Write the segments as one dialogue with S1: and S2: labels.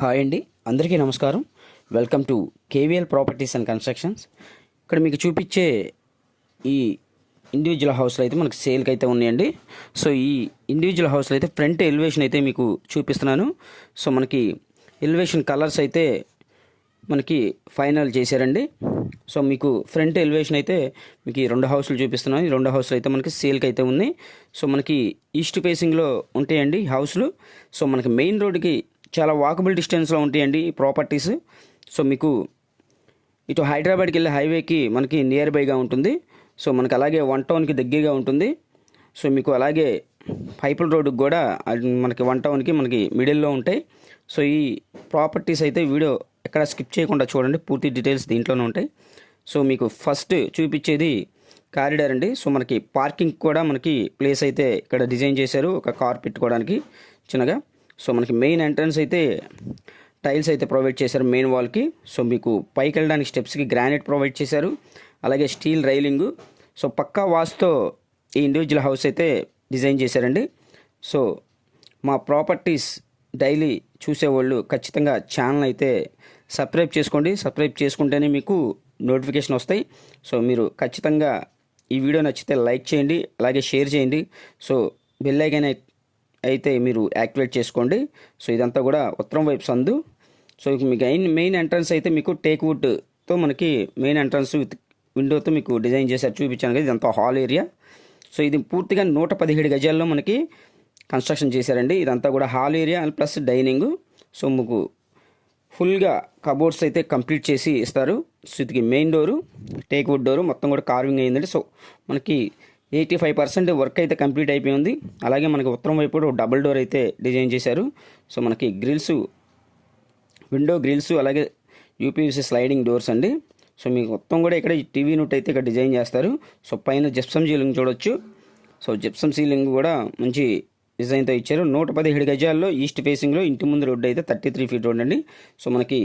S1: Hi అండి. అందరికీ నమస్కారం. Welcome to KVL properties and constructions. ఇక్కడ మీకు చూపించే ఈ ఇండివిజువల్ హౌస్లో అయితే మనకి సేల్కి అయితే ఉన్నాయండి. సో ఈ ఇండివిజువల్ హౌస్లో అయితే ఫ్రంట్ ఎలివేషన్ అయితే మీకు చూపిస్తున్నాను. సో మనకి ఎలివేషన్ కలర్స్ అయితే మనకి ఫైనల్ చేశారండి. సో మీకు ఫ్రంట్ ఎలివేషన్ అయితే మీకు ఈ రెండు హౌస్లు చూపిస్తున్నాను. ఈ రెండు హౌస్లు అయితే మనకి సేల్కి అయితే ఉన్నాయి. సో మనకి ఈస్ట్ ఫేసింగ్లో ఉంటాయండి హౌస్లు సో మనకి మెయిన్ రోడ్డుకి చాలా వాకబుల్ డిస్టెన్స్లో ఉంటాయండి ఈ ప్రాపర్టీస్ సో మీకు ఇటు హైదరాబాద్కి వెళ్ళే హైవేకి మనకి నియర్ బైగా ఉంటుంది. సో మనకి అలాగే వన్ టౌన్కి దగ్గరగా ఉంటుంది. సో మీకు అలాగే పైపుల్ రోడ్డుకి కూడా మనకి వన్ టౌన్కి మనకి మిడిల్లో ఉంటాయి. సో ఈ ప్రాపర్టీస్ అయితే వీడియో ఎక్కడ స్కిప్ చేయకుండా చూడండి. పూర్తి డీటెయిల్స్ దీంట్లోనే ఉంటాయి. సో మీకు ఫస్ట్ చూపించేది కారిడార్ అండి. సో మనకి పార్కింగ్ కూడా మనకి ప్లేస్ అయితే ఇక్కడ డిజైన్ చేశారు. ఒక కార్ పెట్టుకోవడానికి చిన్నగా. సో మనకి మెయిన్ ఎంట్రన్స్ అయితే టైల్స్ అయితే ప్రొవైడ్ చేశారు మెయిన్ వాల్కి సో మీకు పైకి వెళ్ళడానికి స్టెప్స్కి గ్రానైట్ ప్రొవైడ్ చేశారు. అలాగే స్టీల్ రైలింగు సో పక్కా వాస్తో ఈ ఇండివిజువల్ హౌస్ అయితే డిజైన్ చేశారండి. సో మా ప్రాపర్టీస్ డైలీ చూసేవాళ్ళు ఖచ్చితంగా ఛానల్ అయితే సబ్స్క్రైబ్ చేసుకోండి. సబ్స్క్రైబ్ చేసుకుంటేనే మీకు నోటిఫికేషన్ వస్తాయి. సో మీరు ఖచ్చితంగా ఈ వీడియో నచ్చితే లైక్ చేయండి. అలాగే షేర్ చేయండి. సో బెల్ ఐకాన్ అయితే మీరు యాక్టివేట్ చేసుకోండి. సో ఇదంతా కూడా ఉత్తరం వైపు సందు. సో మీకు మెయిన్ మెయిన్ ఎంట్రన్స్ అయితే మీకు టేక్ వుడ్తో మనకి మెయిన్ ఎంట్రన్స్ విత్ విండోతో మీకు డిజైన్ చేశారు చూపించాను కదా ఇదంతా హాల్ ఏరియా. సో ఇది పూర్తిగా నూట పదిహేడు గజాల్లో మనకి కన్స్ట్రక్షన్ చేశారండి. ఇదంతా కూడా hall area and plus dining. So మీకు ఫుల్గా కబోర్డ్స్ అయితే కంప్లీట్ చేసి ఇస్తారు. సో ఇది main door teak wood door మొత్తం కూడా కార్వింగ్ అయిందండి. సో మనకి ఎయిటీ ఫైవ్ పర్సెంట్ వర్క్ అయితే కంప్లీట్ అయిపోయింది అలాగే మనకి ఉత్తరం వైపు కూడా డబుల్ డోర్ అయితే డిజైన్ చేశారు. సో మనకి గ్రిల్స్ విండో గ్రిల్స్ అలాగే యూపీవీసీ స్లైడింగ్ డోర్స్ అండి. సో మీకు మొత్తం కూడా ఇక్కడ టీవీ నూట్ అయితే ఇక్కడ డిజైన్ చేస్తారు. సో పైన జిప్సమ్ సీలింగ్ చూడొచ్చు. సో జిప్సమ్ సీలింగ్ కూడా మంచి డిజైన్తో ఇచ్చారు. నూట పదిహేడు గజాల్లో ఈస్ట్ ఫేసింగ్లో ఇంటి ముందు రోడ్డు అయితే థర్టీ త్రీ ఫీట్ రోడ్ అండి. సో మనకి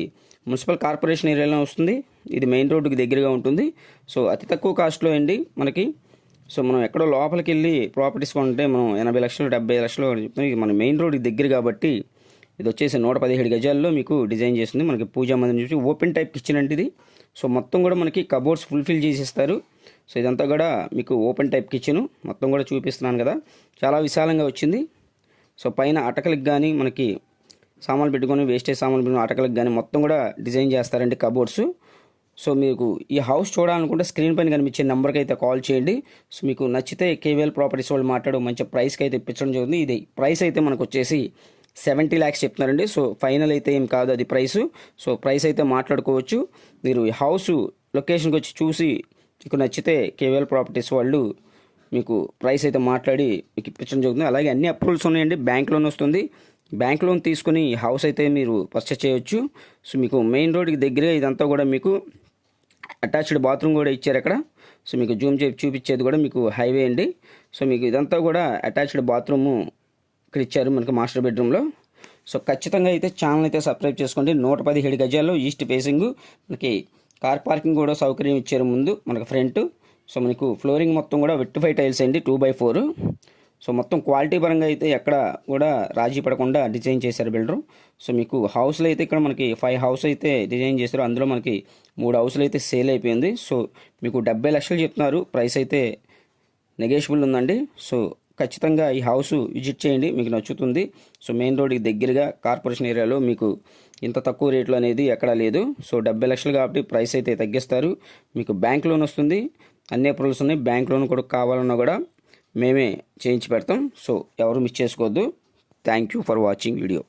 S1: మున్సిపల్ కార్పొరేషన్ ఏరియాలో వస్తుంది. ఇది మెయిన్ రోడ్డుకి దగ్గరగా ఉంటుంది. సో అతి తక్కువ కాస్ట్లో అండి మనకి సో మనం ఎక్కడో లోపలికి వెళ్ళి ప్రాపర్టీస్ కొంటే మనం ఎనభై లక్షలు డెబ్బై లక్షలు అని చెప్తాం ఇది మన మెయిన్ రోడ్ దగ్గర కాబట్టి ఇది వచ్చేసి నూట పదిహేడు గజాల్లో మీకు డిజైన్ చేస్తుంది. మనకి పూజా మందిరం చూసి ఓపెన్ టైప్ కిచెన్ అంటే ఇది. సో మొత్తం కూడా మనకి కబోర్డ్స్ ఫుల్ఫిల్ చేసిస్తారు. సో ఇదంతా కూడా మీకు ఓపెన్ టైప్ కిచెన్ మొత్తం కూడా చూపిస్తున్నాను కదా. చాలా విశాలంగా వచ్చింది. సో పైన అటకలకు కానీ మనకి సామాన్లు పెట్టుకొని వేస్టేజ్ సామాన్లు పెట్టుకుని అటకలకు కానీ మొత్తం కూడా డిజైన్ చేస్తారండి కబోర్డ్స్ సో మీకు ఈ హౌస్ చూడాలనుకుంటే స్క్రీన్ పైన కనిపించే నెంబర్కి అయితే కాల్ చేయండి. సో మీకు నచ్చితే కేవీఎల్ ప్రాపర్టీస్ వాళ్ళు మాట్లాడు మంచి ప్రైస్కి అయితే ఇప్పించడం జరుగుతుంది. ఇది ప్రైస్ అయితే మనకు వచ్చేసి సెవెంటీ ల్యాక్స్ చెప్తున్నారండి. సో ఫైనల్ అయితే ఏం కాదు అది ప్రైస్ సో ప్రైస్ అయితే మాట్లాడుకోవచ్చు. మీరు ఈ హౌస్ లొకేషన్కి వచ్చి చూసి మీకు నచ్చితే కేవీఎల్ ప్రాపర్టీస్ వాళ్ళు మీకు ప్రైస్ అయితే మాట్లాడి మీకు ఇప్పించడం జరుగుతుంది. అలాగే అన్ని అప్రూవల్స్ ఉన్నాయండి. బ్యాంక్ లోన్ వస్తుంది. బ్యాంక్ లోన్ తీసుకుని ఈ హౌస్ అయితే మీరు పర్చేస్ చేయొచ్చు. సో మీకు మెయిన్ రోడ్కి దగ్గరే ఇదంతా కూడా మీకు అటాచ్డ్ బాత్రూమ్ కూడా ఇచ్చారు అక్కడ. సో మీకు జూమ్ చేసి చూపించేది కూడా మీకు హైవే అండి. సో మీకు ఇదంతా కూడా అటాచ్డ్ బాత్రూము ఇక్కడ ఇచ్చారు మనకి మాస్టర్ బెడ్రూమ్లో సో ఖచ్చితంగా అయితే ఛానల్ అయితే సబ్స్క్రైబ్ చేసుకోండి. నూట పదిహేడు గజాల్లో ఈస్ట్ ఫేసింగ్ మనకి కార్ పార్కింగ్ కూడా సౌకర్యం ఇచ్చారు ముందు మనకు ఫ్రంట్. సో మనకు ఫ్లోరింగ్ మొత్తం కూడా వెట్టిఫై టైల్స్ అండి టూ బై ఫోర్. సో మొత్తం క్వాలిటీ పరంగా అయితే ఎక్కడ కూడా రాజీ పడకుండా డిజైన్ చేశారు బిల్డరు. సో మీకు హౌస్లో అయితే ఇక్కడ మనకి ఫైవ్ హౌస్ అయితే డిజైన్ చేశారు. అందులో మనకి మూడు హౌస్లు అయితే సేల్ అయిపోయింది. సో మీకు డెబ్బై లక్షలు చెప్తున్నారు. ప్రైస్ అయితే నెగోషియబుల్ ఉందండి. సో ఖచ్చితంగా ఈ హౌస్ విజిట్ చేయండి. మీకు నచ్చుతుంది. సో మెయిన్ రోడ్కి దగ్గరగా కార్పొరేషన్ ఏరియాలో మీకు ఇంత తక్కువ రేట్లు అనేది ఎక్కడా లేదు. సో డెబ్బై లక్షలు కాబట్టి ప్రైస్ అయితే తగ్గిస్తారు. మీకు బ్యాంక్ లోన్ వస్తుంది. అన్ని అప్రూవల్స్ ఉన్నాయి. బ్యాంక్ లోన్ కూడా కావాలన్నా కూడా మేమే చేయించి పెడతాం. సో ఎవరు మిస్ చేసుకోవద్దు. Thank you for watching video